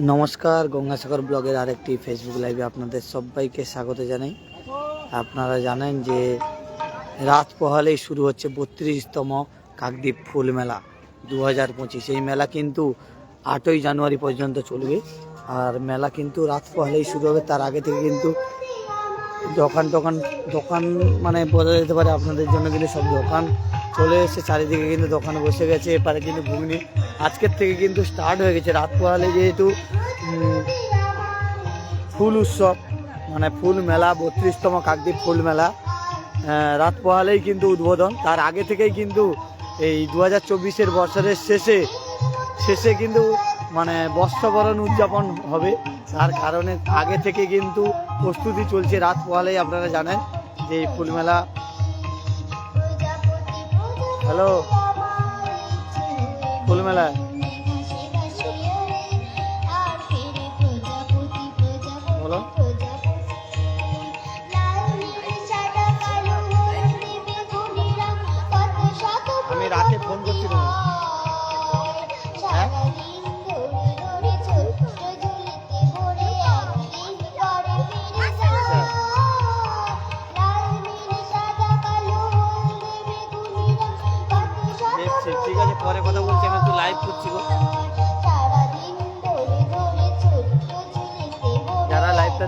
নমস্কার, গঙ্গাসাগর ব্লগের আরেকটি ফেসবুক লাইভে আপনাদের সবাইকে স্বাগত জানাই। আপনারা জানেন যে রাত পোহালেই শুরু হচ্ছে বত্রিশতম কাকদ্বীপ ফুল মেলা দু হাজার পঁচিশ। এই মেলা কিন্তু আটই জানুয়ারি পর্যন্ত চলবে। আর মেলা কিন্তু রাত পোহালেই শুরু হবে। তার আগে থেকে কিন্তু দোকান টোকান দোকান মানে বোঝা যেতে পারে আপনাদের জন্য কিন্তু সব দোকান। চলে এসেছে, চারিদিকে কিন্তু দোকানে বসে গেছে, এপারে কিন্তু ঘুগনি। আজকের থেকে কিন্তু স্টার্ট হয়ে গেছে। রাত পোহালে যেহেতু ফুল উৎসব মানে ফুল মেলা, বত্রিশতম কাকদ্বীপ ফুল মেলা রাত পোহালেই কিন্তু উদ্বোধন। তার আগে থেকেই কিন্তু এই দু হাজার চব্বিশের বছরের শেষে শেষে কিন্তু মানে বস্ত্রবরণ উদযাপন হবে। তার কারণে আগে থেকে কিন্তু প্রস্তুতি চলছে রাত পোহালেই, আপনারা জানেন যে এই ফুলমেলা হ্যালো। ফুলমেলা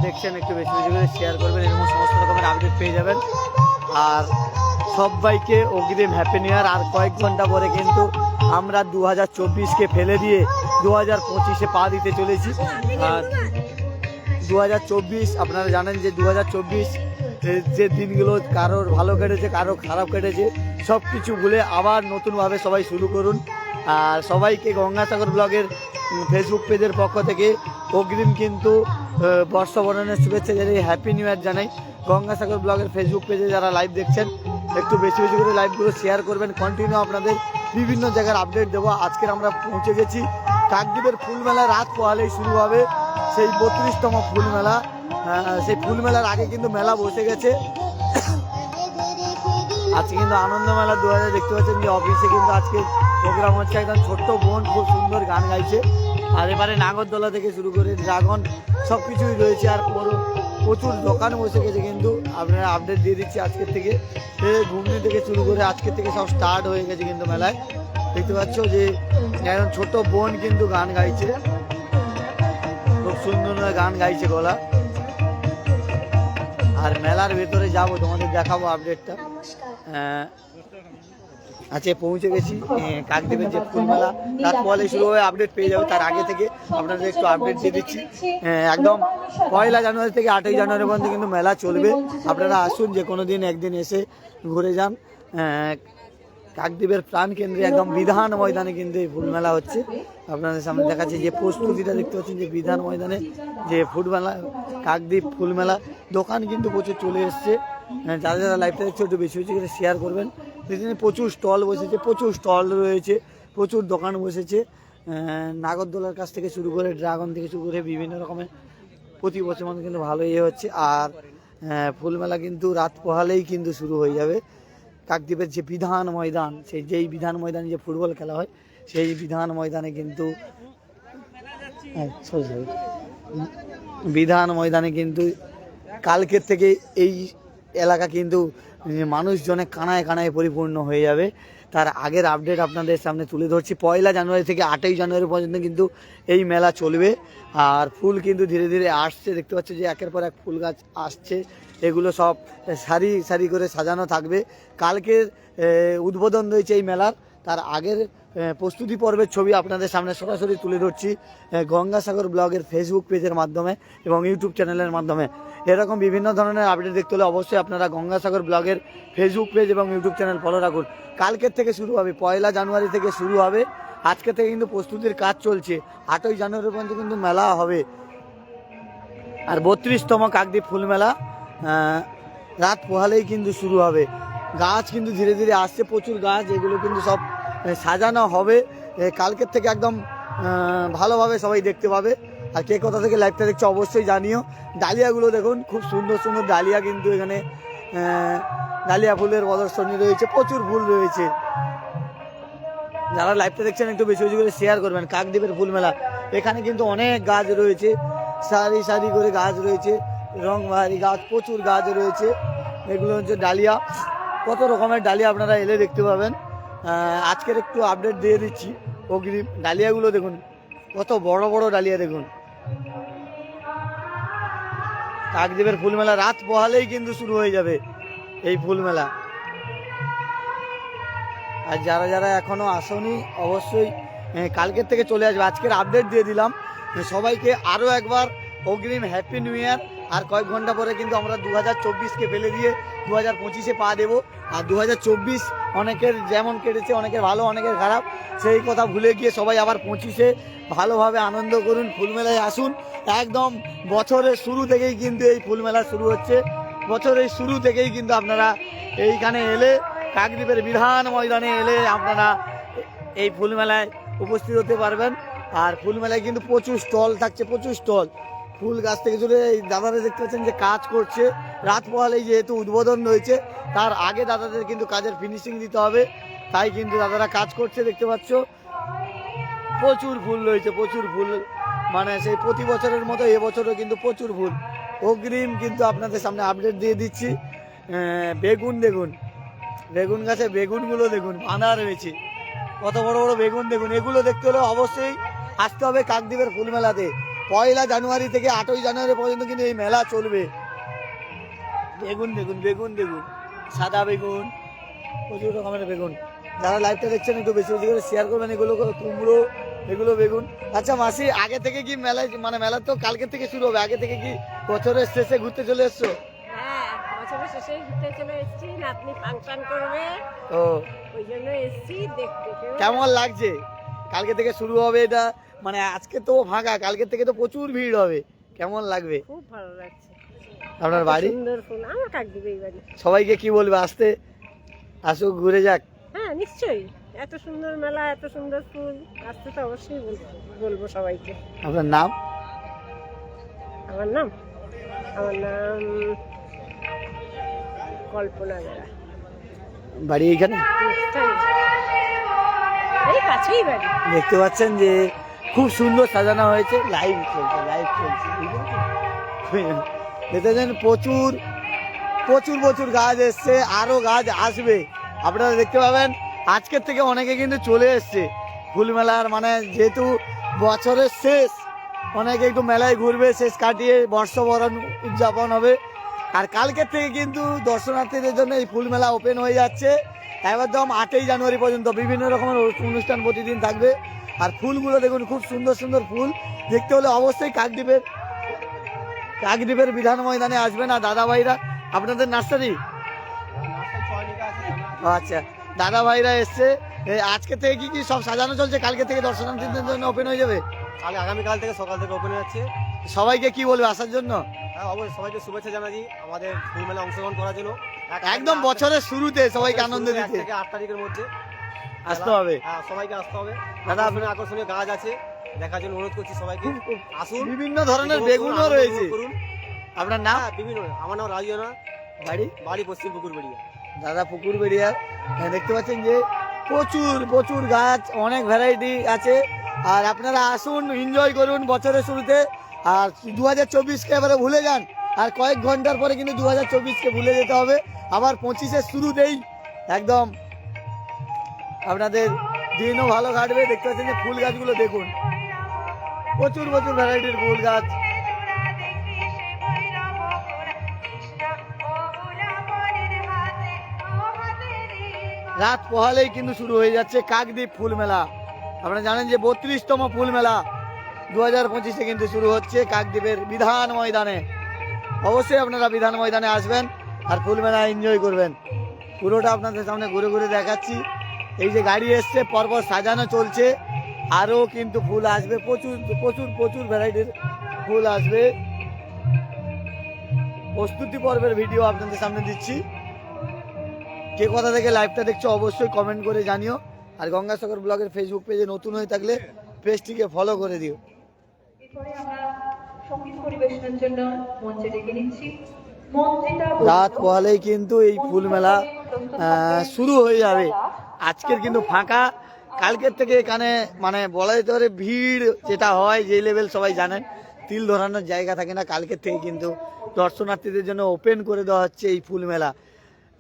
দেখছেন, একটু বেশি বেশি করে শেয়ার করবেন, এরকম সমস্ত রকমের আপডেট পেয়ে যাবেন। আর সবাইকে অগ্রিম হ্যাপি নিউ ইয়ার আর কয়েক ঘণ্টা পরে কিন্তু আমরা দু হাজার চব্বিশকে ফেলে দিয়ে দু হাজার পঁচিশে পা দিতে চলেছি। আর দু হাজার চব্বিশ, আপনারা জানেন যে দু হাজার চব্বিশ যে দিনগুলো কারোর ভালো কেটেছে কারও খারাপ কেটেছে সব কিছু ভুলে আবার নতুনভাবে সবাই শুরু করুন। আর সবাইকে গঙ্গাসাগর ব্লগের ফেসবুক পেজের পক্ষ থেকে অগ্রিম কিন্তু বর্ষবরণের শুভেচ্ছা জানাই হ্যাপি নিউ ইয়ার জানাই। গঙ্গাসাগর ব্লগের ফেসবুক পেজে যারা লাইভ দেখছেন, একটু বেশি বেশি করে লাইভগুলো শেয়ার করবেন। কন্টিনিউ আপনাদের বিভিন্ন জায়গার আপডেট দেবো। আজকের আমরা পৌঁছে গেছি কাকদ্বীপের ফুলমেলা। রাত পোহালেই শুরু হবে সেই বত্রিশতম ফুলমেলা। সেই ফুলমেলার আগে কিন্তু মেলা বসে গেছে। আজকে কিন্তু আনন্দ মেলা দু হাজার দেখতে পাচ্ছেন যে অফিসে কিন্তু আজকে প্রোগ্রাম হচ্ছে। একদম ছোট্ট বোন খুব সুন্দর গান গাইছে। আর এবারে নাগরদোলা থেকে শুরু করে ড্রাগন সব কিছুই রয়েছে আর পুরো প্রচুর দোকান বসে গেছে কিন্তু আপনারা আপডেট দিয়ে দিচ্ছি আজকের থেকে। এ ঘুগনি থেকে শুরু করে আজকের থেকে সব স্টার্ট হয়ে গেছে কিন্তু মেলায়। দেখতে পাচ্ছ যে একজন ছোট বোন কিন্তু গান গাইছে। খুব সুন্দর গান গাইছে গলা। আর মেলার ভেতরে যাব তোমাদের দেখাবো আপডেটটা আজকে পৌঁছে গেছি আহ, কাকদ্বীপের যে ফুলমেলা রাত পলে শুরু হয়ে আপডেট পেয়ে যাবে তার আগে থেকে। আপনাদের একটু আপডেট দিয়ে দিচ্ছি। একদম পয়লা জানুয়ারি থেকে আটই জানুয়ারি পর্যন্ত কিন্তু মেলা চলবে। আপনারা আসুন যে কোনো দিন একদিন এসে ঘুরে যান। কাকদ্বীপের প্রাণ কেন্দ্রে একদম বিধান ময়দানে কিন্তু এই ফুল মেলা হচ্ছে। আপনাদের সামনে দেখাচ্ছে যে প্রস্তুতিটা দেখতে পাচ্ছেন যে বিধান ময়দানে যে ফুল মেলা কাকদ্বীপ ফুল মেলা দোকান কিন্তু প্রচুর চলে এসছে। যারা যারা লাইভটা দেখছে একটু বেশি বেশি করে শেয়ার করবেন। সেখানে প্রচুর স্টল বসেছে, প্রচুর স্টল রয়েছে, প্রচুর দোকান বসেছে নাগরদোলার কাছ থেকে শুরু করে ড্রাগন থেকে শুরু করে বিভিন্ন রকমের প্রতি বছর মতো কিন্তু ভালো ইয়ে হচ্ছে আর ফুলমেলা কিন্তু রাত পোহালেই কিন্তু শুরু হয়ে যাবে কাকদ্বীপের যে বিধান ময়দান, সেই যেই বিধান ময়দানে যে ফুটবল খেলা হয়, সেই বিধান ময়দানে কিন্তু. বিধান ময়দানে কিন্তু কালকের থেকে এই এলাকা কিন্তু মানুষজনে কানায় কানায় পরিপূর্ণ হয়ে যাবে। তার আগের আপডেট আপনাদের সামনে তুলে ধরছি। পয়লা জানুয়ারি থেকে আটই জানুয়ারি পর্যন্ত কিন্তু এই মেলা চলবে। আর ফুল কিন্তু ধীরে ধীরে আসছে। দেখতে পাচ্ছ যে একের পর এক ফুল গাছ আসছে। এগুলো সব সারি সারি করে সাজানো থাকবে। কালকের উদ্বোধন রয়েছে এই মেলার। তার আগের প্রস্তুতি পর্বের ছবি আপনাদের সামনে সরাসরি তুলে ধরছি গঙ্গাসাগর ব্লগের ফেসবুক পেজের মাধ্যমে এবং ইউটিউব চ্যানেলের মাধ্যমে। এরকম বিভিন্ন ধরনের আপডেট দেখতে হলে অবশ্যই আপনারা গঙ্গাসাগর ব্লগের ফেসবুক পেজ এবং ইউটিউব চ্যানেল ফলো রাখুন। কালকের থেকে শুরু হবে, পয়লা জানুয়ারি থেকে শুরু হবে। আজকে থেকে কিন্তু প্রস্তুতির কাজ চলছে। আটই জানুয়ারি পর্যন্ত কিন্তু মেলা হবে। আর বত্রিশতম কাকদ্বীপ ফুল মেলা রাত পোহালেই কিন্তু শুরু হবে। গাছ কিন্তু ধীরে ধীরে আসছে, প্রচুর গাছ, এগুলো কিন্তু সব সাজানো হবে। কালকের থেকে একদম ভালোভাবে সবাই দেখতে পাবে। আর কে কোথা থেকে লাইভটা দেখছে অবশ্যই জানিও। ডালিয়াগুলো দেখুন, খুব সুন্দর সুন্দর ডালিয়া কিন্তু এখানে ডালিয়া ফুলের প্রদর্শনী রয়েছে, প্রচুর ফুল রয়েছে। যারা লাইভটা দেখছেন একটু বেশি বেশি করে শেয়ার করবেন, কাকদ্বীপের ফুল মেলা। এখানে কিন্তু অনেক গাছ রয়েছে, সারি সারি করে গাছ রয়েছে, রংবাহারি গাছ, প্রচুর গাছ রয়েছে। এগুলো হচ্ছে ডালিয়া। কত রকমের ডালিয়া আপনারা এলে দেখতে পাবেন। আজকের একটু আপডেট দিয়ে দিচ্ছি অগ্রিম ডালিয়াগুলো দেখুন। কত বড় বড় ডালিয়া দেখুন। কাকদ্বীপের ফুলমেলা রাত পোহালেই কিন্তু শুরু হয়ে যাবে এই ফুলমেলা। আর যারা যারা এখনও আসনি, অবশ্যই কালকের থেকে চলে আসবে। আজকের আপডেট দিয়ে দিলাম। সবাইকে আরও একবার অগ্রিম হ্যাপি নিউ ইয়ার আর কয়েক ঘণ্টা পরে কিন্তু আমরা দু হাজার চব্বিশকে ফেলে দিয়ে দু হাজার পঁচিশে পা দেবো। আর দু হাজার চব্বিশ অনেকের যেমন কেটেছে, অনেকের ভালো, অনেকের খারাপ, সেই কথা ভুলে গিয়ে সবাই আবার পঁচিশে ভালোভাবে আনন্দ করুন, ফুলমেলায় আসুন। একদম বছরের শুরু থেকেই কিন্তু এই ফুলমেলা শুরু হচ্ছে। বছরের শুরু থেকেই কিন্তু আপনারা এইখানে এলে, কাকদ্বীপের বিধান ময়দানে এলে আপনারা এই ফুলমেলায় উপস্থিত হতে পারবেন। আর ফুলমেলায় কিন্তু প্রচুর স্টল থাকছে, প্রচুর স্টল। ফুল গাছ থেকে জুড়ে এই দাদারা দেখতে পাচ্ছেন যে কাজ করছে। রাত পোহালেই যেহেতু উদ্বোধন রয়েছে তার আগে দাদাদের কিন্তু কাজের ফিনিশিং দিতে হবে। তাই কিন্তু দাদারা কাজ করছে, দেখতে পাচ্ছ। প্রচুর ফুল রয়েছে, প্রচুর ফুল। মানে সেই প্রতি বছরের মতো এবছরও কিন্তু প্রচুর ফুল। অগ্রিম কিন্তু আপনাদের সামনে আপডেট দিয়ে দিচ্ছি। বেগুন দেখুন। বেগুন গাছে বেগুনগুলো দেখুন, বাঁধা রয়েছে। কত বড় বড় বেগুন দেখুন। এগুলো দেখতে হলে অবশ্যই আসতে হবে কাকদ্বীপের ফুল মেলাতে পয়লা জানুয়ারি থেকে আটই জানুয়ারি পর্যন্ত কিন্তু এই মেলা চলবে। বেগুন দেখুন বেগুন দেখুন সাদা বেগুন প্রচুর রকমের বেগুন। যারা লাইভটা দেখছেন একটু বেশি বেশি করে শেয়ার করবেন এগুলো কুমড়ো এগুলো বেগুন। আচ্ছা মাসি আগে থেকে কি মেলায় মানে মেলা তো কালকে থেকে শুরু হবে আগে থেকে কি বছরের শেষে ঘুরতে চলে এসছো? হ্যাঁ কেমন লাগছে? কালকে থেকে শুরু হবে এটা। মানে আজকে তো ফাঁকা কালকে থেকে তো প্রচুর ভিড় হবে। কেমন লাগবে? খুব ভালো লাগছে। আপনার বাড়ি? সুন্দর ফুল আমার এই বাড়ি? সবাইকে কি বলবে আসতে? আসুক ঘুরে যাক। হ্যাঁ নিশ্চয়ই। এত সুন্দর মেলা এত সুন্দর ফুল আসতে তো অবশ্যই বলব বলব সবাইকে। আপনার নাম? আমার নাম? আমার নাম কল্পনা বেড়া। বাড়ি এইখানে? এই কাছেই বাড়ি। দেখতে পাচ্ছেন যে খুব সুন্দর সাজানো হয়েছে। লাইভ চলছে লাইভ চলছে দেখতে পাচ্ছেন প্রচুর প্রচুর প্রচুর গাছ এসছে আরও গাছ আসবে। আপনারা দেখতে পাবেন, আজকের থেকে অনেকে কিন্তু চলে এসছে। ফুল মেলার মানে যেহেতু বছরের শেষ, অনেকে একটু মেলায় ঘুরবে, শেষ কাটিয়ে বর্ষবরণ উদযাপন হবে। আর কালকের থেকে কিন্তু দর্শনার্থীদের জন্য এই ফুল মেলা ওপেন হয়ে যাচ্ছে। একদম আটই জানুয়ারি পর্যন্ত বিভিন্ন রকমের অনুষ্ঠান প্রতিদিন থাকবে। আর ফুলগুলো দেখুন খুব সুন্দর সুন্দর ফুল। দেখতে হলে অবশ্যই কাকদ্বীপের কাকদ্বীপের বিধান ময়দানে আসবেন। আর দাদা ভাইরা আপনাদের নার্সারি? আচ্ছা দাদা ভাইরা এসছে আজকে থেকে কি কি সব সাজানো চলছে? কালকে থেকে দর্শনার্থীদের জন্য ওপেন হয়ে যাবে? কাল আগামীকাল থেকে সকাল থেকে ওপেন হচ্ছে সবাইকে কি বলবে আসার জন্য? হ্যাঁ অবশ্যই সবাইকে শুভেচ্ছা আমাদের ফুল মেলা অংশগ্রহণ করার জন্য। একদম বছরের শুরুতে সবাইকে আনন্দ দিতে। আট তারিখের মধ্যে। আসতে হবে। হ্যাঁ সবাইকে আসতে হবে। দাদা, আপনার আকর্ষণীয় গাছ আছে দেখার জন্য অনুরোধ করছি সবাইকে। আসুন। বিভিন্ন ধরনের বেগুনও রয়েছে। আপনার নাম? হ্যাঁ বিভিন্ন। আমার নাম রাজিয়ানা। বাড়ি? বাড়ি পশ্চিম পুকুর বেরিয়া দাদা পুকুর বেরিয়া দেখতে পাচ্ছেন যে প্রচুর প্রচুর গাছ অনেক ভ্যারাইটি আছে। আর আপনারা আসুন এনজয় করুন বছরের শুরুতে। আর দু হাজার চব্বিশকে এবারে ভুলে যান। আর কয়েক ঘণ্টার পরে কিন্তু দু হাজার চব্বিশকে ভুলে যেতে হবে। আবার পঁচিশের শুরুতেই একদম আপনাদের দিনও ভালো কাটবে। দেখতে পাচ্ছেন যে ফুল গাছগুলো দেখুন। প্রচুর প্রচুর ভ্যারাইটির ফুল গাছ। রাত পোহালেই কিন্তু শুরু হয়ে যাচ্ছে কাকদ্বীপ ফুল মেলা। আপনারা জানেন যে বত্রিশতম ফুল মেলা। দু হাজার পঁচিশে কিন্তু শুরু হচ্ছে কাকদ্বীপের বিধান ময়দানে। অবশ্যই আপনারা বিধান ময়দানে আসবেন আর ফুল মেলা এনজয় করবেন। পুরোটা আপনাদের সামনে ঘুরে ঘুরে দেখাচ্ছি। এই যে গাড়ি এসছে পরপর সাজানো চলছে। আরও কিন্তু ফুল আসবে প্রচুর প্রচুর প্রচুর ভ্যারাইটির ফুল আসবে। প্রস্তুতি পর্বের ভিডিও আপনাদের সামনে দিচ্ছি। কে কথা থেকে লাইভটা দেখছ অবশ্যই কমেন্ট করে জানিও। আর গঙ্গাসাগর ব্লগের ফেসবুক পেজে নতুন হয়ে থাকলে পেজটিকে ফলো করে দিও। রাত পোহালেই কিন্তু এই ফুল মেলা শুরু হয়ে যাবে। আজকের কিন্তু ফাঁকা। কালকের থেকে এখানে মানে বলা যেতে পারে ভিড় যেটা হয়, যে লেভেল সবাই জানেন তিল ধরানোর জায়গা থাকে না। কালকের থেকে কিন্তু দর্শনার্থীদের জন্য ওপেন করে দেওয়া হচ্ছে এই ফুল মেলা।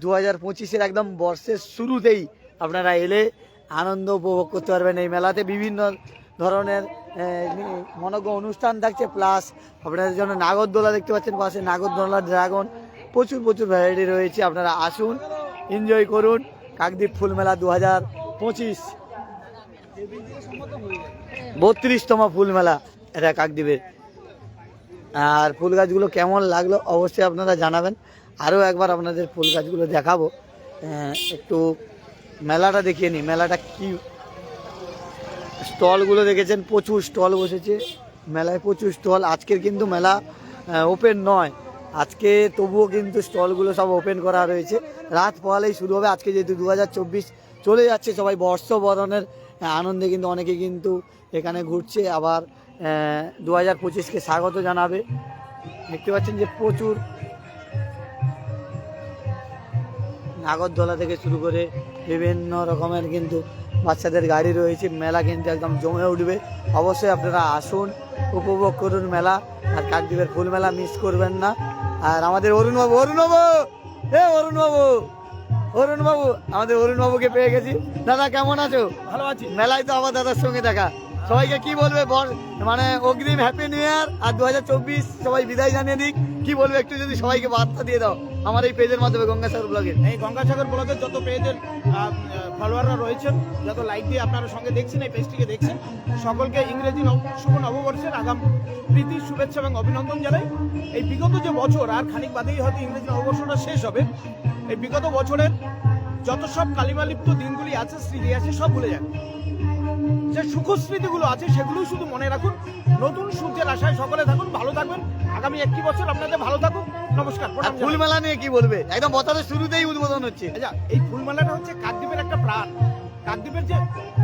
দু হাজার পঁচিশের একদম বর্ষের শুরুতেই আপনারা এলে আনন্দ উপভোগ করতে পারবেন এই মেলাতে। বিভিন্ন ধরনের মনোজ্ঞ অনুষ্ঠান থাকছে প্লাস আপনাদের জন্য নাগরদোলা দেখতে পাচ্ছেন, পাশে নাগরদোলা ড্রাগন প্রচুর প্রচুর ভ্যারাইটি রয়েছে, আপনারা আসুন এনজয় করুন। কাকদ্বীপ ফুল মেলা দু হাজার পঁচিশ। বত্রিশতম ফুল মেলা এটা কাকদ্বীপের। আর ফুল গাছগুলো কেমন লাগল অবশ্যই আপনারা জানাবেন। আরও একবার আপনাদের ফুল গাছগুলো দেখাবো। একটু মেলাটা দেখিয়ে নিই। মেলাটা কি? স্টলগুলো দেখেছেন, প্রচুর স্টল বসেছে। মেলায় প্রচুর স্টল। আজকের কিন্তু মেলা ওপেন নয়। আজকে তবুও কিন্তু স্টলগুলো সব ওপেন করা রয়েছে। রাত পোহালেই শুরু হবে। আজকে যেহেতু দু হাজার চব্বিশ চলে যাচ্ছে, সবাই বর্ষবরণের আনন্দে কিন্তু অনেকে কিন্তু এখানে ঘুরছে। আবার দু হাজার পঁচিশকে স্বাগত জানাবে। দেখতে পাচ্ছেন যে প্রচুর নাগরদোলা থেকে শুরু করে বিভিন্ন রকমের কিন্তু বাচ্চাদের গাড়ি রয়েছে। মেলা কিন্তু একদম জমে উঠবে। অবশ্যই আপনারা আসুন, উপভোগ করুন মেলা। আর কাকদ্বীপের ফুল মেলা মিস করবেন না। আর আমাদের অরুণ বাবু অরুণ বাবু! এ অরুণ বাবু! অরুণ বাবু আমাদের অরুণ বাবুকে পেয়ে গেছি। দাদা কেমন আছো? ভালো আছি। মেলায় তো আমার দাদার সঙ্গে দেখা। সবাইকে কি বলবে বল? মানে অগ্রিম হ্যাপি নিউ ইয়ার আর দু হাজার চব্বিশ সবাই বিদায় জানিয়ে দিক। কি বলবে একটু যদি সবাইকে বার্তা দিয়ে দাও আমার এই পেজের মাধ্যমে গঙ্গাসাগর ব্লগের এই গঙ্গাসাগর ব্লগের যত পেজের ফলোয়াররা রয়েছেন, যত লাইক দিয়ে আপনারা সঙ্গে দেখছেন, এই পেজটিকে দেখছেন, সকলকে ইংরেজি শুভ নববর্ষের আগাম, প্রীতি, শুভেচ্ছা এবং অভিনন্দন জানাই। এই বিগত যে বছর, আর খানিক বাদেই হয়তো ইংরেজি নববর্ষটা শেষ হবে, এই বিগত বছরের যত সব কালিমালিপ্ত দিনগুলি আছে, স্মৃতি আছে, সব ভুলে যান। যে সুখ স্মৃতিগুলো আছে সেগুলোই শুধু মনে রাখুন। নতুন সূর্যের আশায় সকলে থাকুন ভালো থাকবেন। আগামী একটি বছর আপনাদের ভালো থাকুক। নমস্কার আর প্রণাম ফুল মেলা নিয়ে কি বলবে? একদম বছরের শুরুতেই উদ্বোধন হচ্ছে। আচ্ছা এই ফুলমেলাটা হচ্ছে কাকদ্বীপের একটা প্রাণ। কাকদ্বীপের যে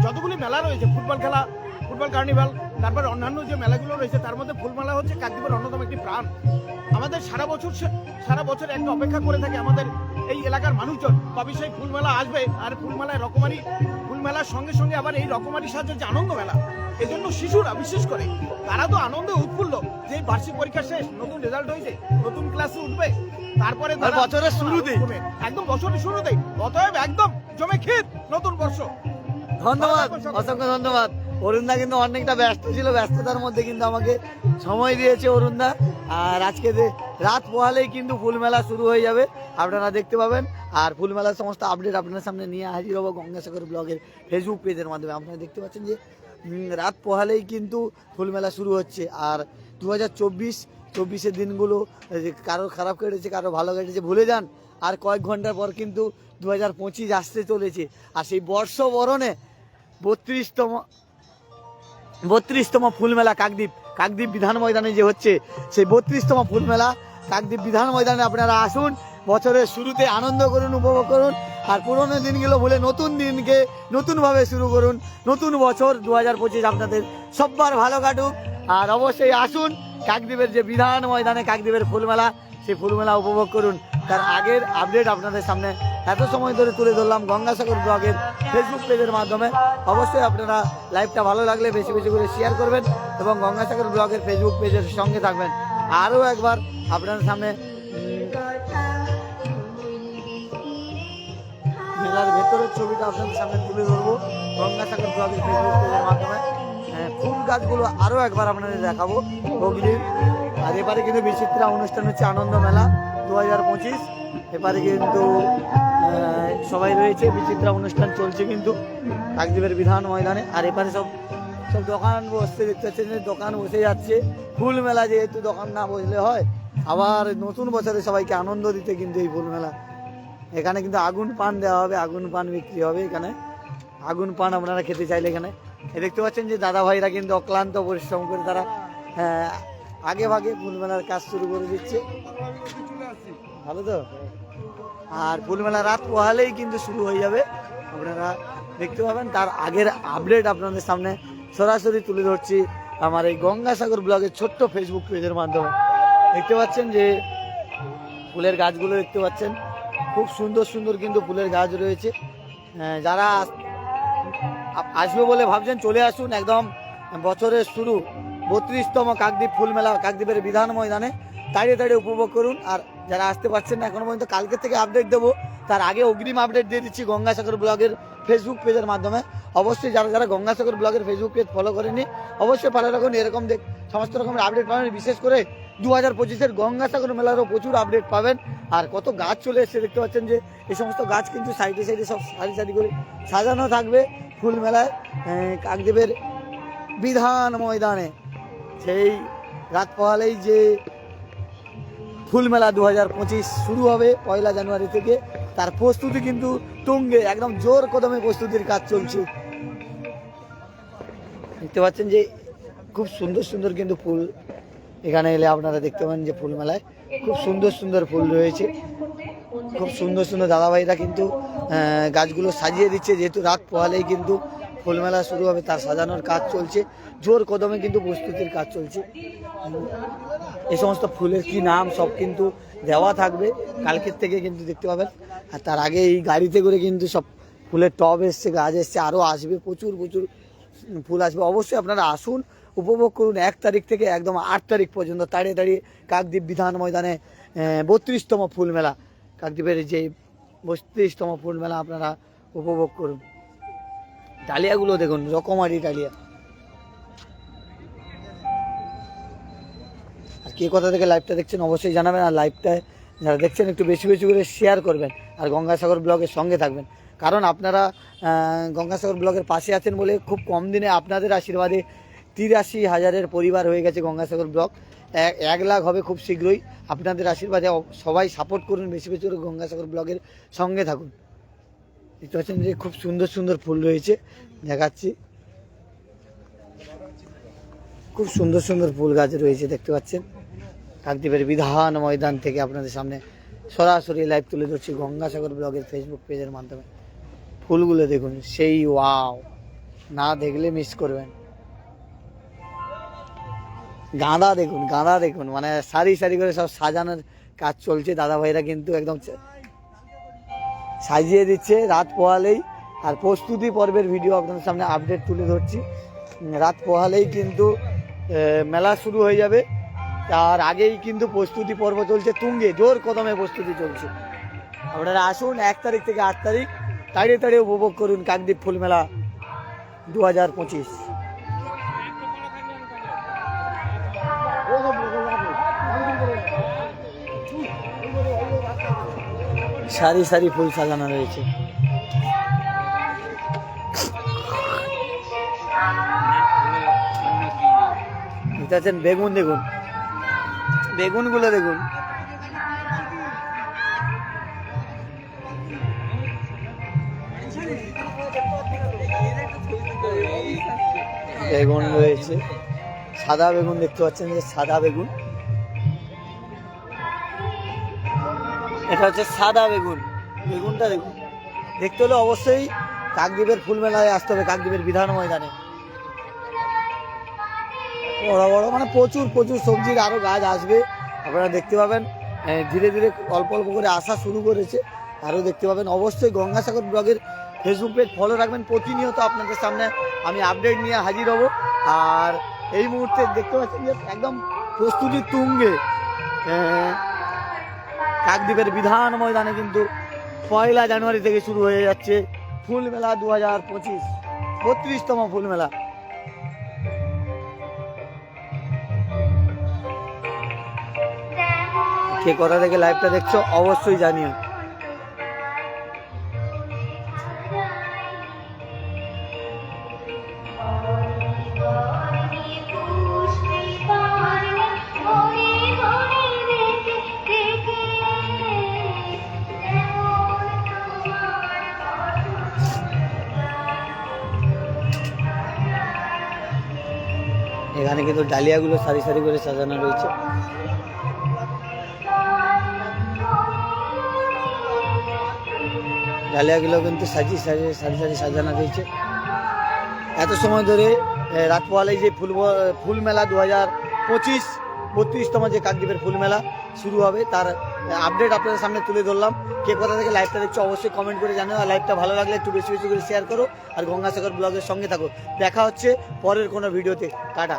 যতগুলি মেলা রয়েছে ফুটবল খেলা ফুটবল কার্নিভাল তারপরে অন্যান্য যে মেলাগুলো রয়েছে তার মধ্যে ফুলমেলা হচ্ছে কাকদ্বীপের অন্যতম একটি প্রাণ। আমাদের সারা বছর সারা বছর একটা অপেক্ষা করে থাকে আমাদের এই এলাকার মানুষজন কবে সেই ফুলমেলা আসবে আর ফুলমেলায় রকমারি ফুলমেলার সঙ্গে সঙ্গে আবার এই রকমারি সাজের যে আনন্দ মেলা এজন্য শিশুরা বিশেষ করে তারা তো আনন্দে উৎফুল্ল যে বার্ষিক পরীক্ষা শেষ নতুন রেজাল্ট হয়েছে নতুন ক্লাসে উঠবে তারপরে বছরের শুরুতে। একদম বছরের শুরুতেই অতএব একদম জমে খেত নতুন বর্ষ। ধন্যবাদ অসংখ্য ধন্যবাদ। অরুণদা কিন্তু অনেকটা ব্যস্ত ছিল, ব্যস্ততার মধ্যে কিন্তু আমাকে সময় দিয়েছে অরুণদা। আর আজকে রাত পোহালেই কিন্তু ফুল মেলা শুরু হয়ে যাবে, আপনারা দেখতে পাবেন। আর ফুল মেলার সমস্ত আপডেট আপনার সামনে নিয়ে হাজির হব গঙ্গাসাগর ব্লগের ফেসবুক পেজের মাধ্যমে। আপনারা দেখতে পাচ্ছেন যে রাত পোহালেই কিন্তু ফুল মেলা শুরু হচ্ছে। আর দু হাজার চব্বিশ, চব্বিশের দিনগুলো কারও খারাপ কেটেছে, কারও ভালো কেটেছে, ভুলে যান। আর কয়েক ঘণ্টার পর কিন্তু দু হাজার পঁচিশ আসতে চলেছে। আর সেই বর্ষবরণে বত্রিশতম বত্রিশতম ফুলমেলা কাকদ্বীপ। কাকদ্বীপ বিধান ময়দানে যে হচ্ছে, সেই বত্রিশতম ফুলমেলা কাকদ্বীপ বিধান ময়দানে আপনারা আসুন, বছরের শুরুতে আনন্দ করুন, উপভোগ করুন, আর পুরোনো দিনগুলো ভুলে নতুন দিনকে নতুনভাবে শুরু করুন। নতুন বছর দু হাজার পঁচিশ আপনাদের সববার ভালো কাটুক। আর অবশ্যই আসুন কাকদ্বীপের যে বিধান ময়দানে কাকদ্বীপের ফুলমেলা, সেই ফুলমেলা উপভোগ করুন। তার আগের আপডেট আপনাদের সামনে এত সময় ধরে তুলে ধরলাম গঙ্গাসাগর ব্লগের ফেসবুক পেজের মাধ্যমে। অবশ্যই আপনারা লাইভটা ভালো লাগলে বেশি বেশি করে শেয়ার করবেন এবং গঙ্গাসাগর ব্লগের ফেসবুক পেজের সঙ্গে থাকবেন। আরও একবার আপনাদের সামনে মেলার ভেতরের ছবিটা আপনাদের সামনে তুলে ধরবো। গঙ্গাসাগর ব্লগের ফেসবুক পেজের মাধ্যমে। হ্যাঁ, ফুল গাছগুলো আরও একবার আপনাদের দেখাবো। অগ্রিম আর এবারে কিন্তু বিচিত্রা অনুষ্ঠান হচ্ছে আনন্দ মেলা। দু হাজার পঁচিশ। এবারে কিন্তু সবাই রয়েছে, বিচিত্রা অনুষ্ঠান চলছে কিন্তু কাকদ্বীপের বিধান ময়দানে। আর এবারে সব সব দোকান বসতে দেখতে পাচ্ছেন দোকান বসে যাচ্ছে। ফুল মেলা যেহেতু দোকান না বসলে হয়, আবার নতুন বছরে সবাইকে আনন্দ দিতে কিন্তু এই ফুল মেলা। এখানে কিন্তু আগুন পান দেওয়া হবে, আগুন পান বিক্রি হবে এখানে। আগুন পান আপনারা খেতে চাইলে এখানে। দেখতে পাচ্ছেন যে দাদা ভাইরা কিন্তু অক্লান্ত পরিশ্রম করে তারা আগে ভাগে ফুল মেলার কাজ শুরু করে দিচ্ছে। ভালো তো? আর ফুলমেলা রাত পোহালেই কিন্তু শুরু হয়ে যাবে। আপনারা দেখতে পাবেন, তার আগের আপডেট আপনাদের সামনে সরাসরি তুলে ধরছি আমার এই গঙ্গাসাগর ব্লগের ছোট্ট ফেসবুক পেজের মাধ্যমে। দেখতে পাচ্ছেন যে, ফুলের গাছগুলো দেখতে পাচ্ছেন। খুব সুন্দর সুন্দর কিন্তু ফুলের গাছ রয়েছে। যারা আসবে বলে ভাবছেন, চলে আসুন একদম বছরের শুরু। বত্রিশতম কাকদ্বীপ ফুল মেলা, কাকদ্বীপের বিধান ময়দানে। দাঁড়িয়ে দাঁড়িয়ে উপভোগ করুন। আর যারা আসতে পারছেন না এখনও পর্যন্ত, কালকে থেকে আপডেট দেবো। তার আগে অগ্রিম আপডেট দিয়ে দিচ্ছি গঙ্গাসাগর ব্লগের ফেসবুক পেজের মাধ্যমে। অবশ্যই যারা যারা গঙ্গাসাগর ব্লগের ফেসবুক পেজ ফলো করেনি অবশ্যই ভালো রাখুন। এরকম দেখ, সমস্ত রকমের আপডেট পাবেন। বিশেষ করে দু হাজার পঁচিশের গঙ্গাসাগর মেলারও প্রচুর আপডেট পাবেন। আর কত গাছ চলে এসছে, দেখতে পাচ্ছেন যে এই সমস্ত গাছ কিন্তু সাইডে সাইডে সব সারি সারি করে সাজানো থাকবে ফুল মেলায়। কাকদেবের বিধান ময়দানে। সেই রাত পোহালেই যে ফুল মেলা দু হাজার শুরু হবে পয়লা জানুয়ারি থেকে। তার প্রস্তুতি কিন্তু তুঙ্গে, একদম জোর কদমে প্রস্তুতির কাজ চলছে। দেখতে পাচ্ছেন যে খুব সুন্দর সুন্দর কিন্তু ফুল। এখানে এলে আপনারা দেখতে পাবেন যে ফুল মেলায় খুব সুন্দর সুন্দর ফুল রয়েছে। খুব সুন্দর সুন্দর দাদাভাইরা কিন্তু গাছগুলো সাজিয়ে দিচ্ছে। যেহেতু রাত পোহালেই কিন্তু ফুল মেলা শুরু হবে, তার সাজানোর কাজ চলছে। জোর কদমে কিন্তু প্রস্তুতির কাজ চলছে। এই সমস্ত ফুলের কি নাম, সব কিন্তু দেওয়া থাকবে। কালকের থেকে কিন্তু দেখতে পাবেন। আর তার আগে এই গাড়িতে করে কিন্তু সব ফুলের টব এসছে, গাছ এসছে আরও আসবে, প্রচুর প্রচুর ফুল আসবে। অবশ্যই আপনারা আসুন, উপভোগ করুন। এক তারিখ থেকে একদম আট তারিখ পর্যন্ত দাঁড়িয়ে দাঁড়িয়ে কাকদ্বীপ বিধান ময়দানে বত্রিশতম ফুল মেলা, কাকদ্বীপের যে বত্রিশতম ফুল মেলা আপনারা উপভোগ করুন। ডালিয়াগুলো দেখুন, রকমারি ডালিয়া। কে কোথা থেকে লাইভটা দেখছেন অবশ্যই জানাবেন আর লাইভটায় যারা দেখছেন একটু বেশি বেশি করে শেয়ার করবেন আর গঙ্গাসাগর ব্লগের সঙ্গে থাকবেন। কারণ আপনারা গঙ্গাসাগর ব্লগের পাশে আছেন বলে খুব কম দিনে আপনাদের আশীর্বাদে তিরাশি হাজারের পরিবার হয়ে গেছে গঙ্গাসাগর ব্লগ এক- এক লাখ হবে খুব শীঘ্রই। আপনাদের আশীর্বাদে সবাই সাপোর্ট করুন, বেশি বেশি করে গঙ্গাসাগর ব্লগের সঙ্গে থাকুন। দেখতে পাচ্ছেন যে খুব সুন্দর সুন্দর ফুল রয়েছে, দেখাচ্ছি। খুব সুন্দর সুন্দর ফুল গাছ রয়েছে, দেখতে পাচ্ছেন। কাকদ্বীপের বিধান ময়দান থেকে আপনাদের সামনে সরাসরি লাইভ তুলে ধরছি গঙ্গাসাগর ব্লগের ফেসবুক পেজের মাধ্যমে। ফুলগুলো দেখুন, সেই ওয়াও না দেখলে মিস করবেন। গাঁদা দেখুন গাঁদা দেখুন মানে সারি সারি করে সব সাজানোর কাজ চলছে। দাদা ভাইরা কিন্তু একদম সাজিয়ে দিচ্ছে রাত পোহালেই। আর প্রস্তুতি পর্বের ভিডিও আপনাদের সামনে আপডেট তুলে ধরছি। রাত পোহালেই কিন্তু মেলা শুরু হয়ে যাবে। তার আগেই কিন্তু প্রস্তুতি পর্ব চলছে তুঙ্গে, জোর কদমে প্রস্তুতি চলছে। আপনারা আসুন, এক তারিখ থেকে আট তারিখ তাড়িয়ে তাড়িয়ে উপভোগ করুন কাকদ্বীপ ফুল মেলা দু হাজার পঁচিশ। সারি সারি ফুল সাজানো রয়েছে। বেগুন দেখুন। বেগুনগুলো দেখুন। বেগুন রয়েছে। সাদা বেগুন দেখতে পাচ্ছেন যে সাদা বেগুন। এটা হচ্ছে সাদা বেগুন। বেগুনটা দেখুন। দেখতে হলে অবশ্যই কাকদ্বীপের ফুল মেলায় আসতে হবে, কাকদ্বীপের বিধান ময়দানে বড় বড় মানে প্রচুর প্রচুর সবজির আরও গাছ আসবে। আপনারা দেখতে পাবেন ধীরে ধীরে অল্প অল্প করে আসা শুরু করেছে। আরও দেখতে পাবেন, অবশ্যই গঙ্গাসাগর ব্লগের ফেসবুক পেজ ফলো রাখবেন। প্রতিনিয়ত আপনাদের সামনে আমি আপডেট নিয়ে হাজির হব। আর এই মুহূর্তে দেখতে পাচ্ছেন যে একদম প্রস্তুতি তুঙ্গে। কাকদ্বীপের বিধান ময়দানে কিন্তু পয়লা জানুয়ারি থেকে শুরু হয়ে যাচ্ছে ফুল মেলা দু হাজার পঁচিশ। বত্রিশতম ফুল কে কোথা থেকে লাইভটা দেখছ অবশ্যই জানিও। এখানে কিন্তু ডালিয়াগুলো সারি সারি করে সাজানো রয়েছে। ডালিয়াগুলো কিন্তু সাজি সাজি, সারি সারি সাজানো রয়েছে। এত সময় ধরে রাত পোয়ালে যে ফুল ফুল মেলা দু হাজার পঁচিশ, বত্রিশতম যে কাকদ্বীপের ফুল মেলা শুরু হবে, তার আপডেট আপনাদের সামনে তুলে ধরলাম। কে কোথা থেকে লাইভটা দেখছ অবশ্যই কমেন্ট করে জানো আর লাইভটা ভালো লাগলে একটু বেশি বেশি করে শেয়ার করো, আর গঙ্গাসাগর ব্লগের সঙ্গে থাকো। দেখা হচ্ছে পরের কোনো ভিডিওতে টাটা।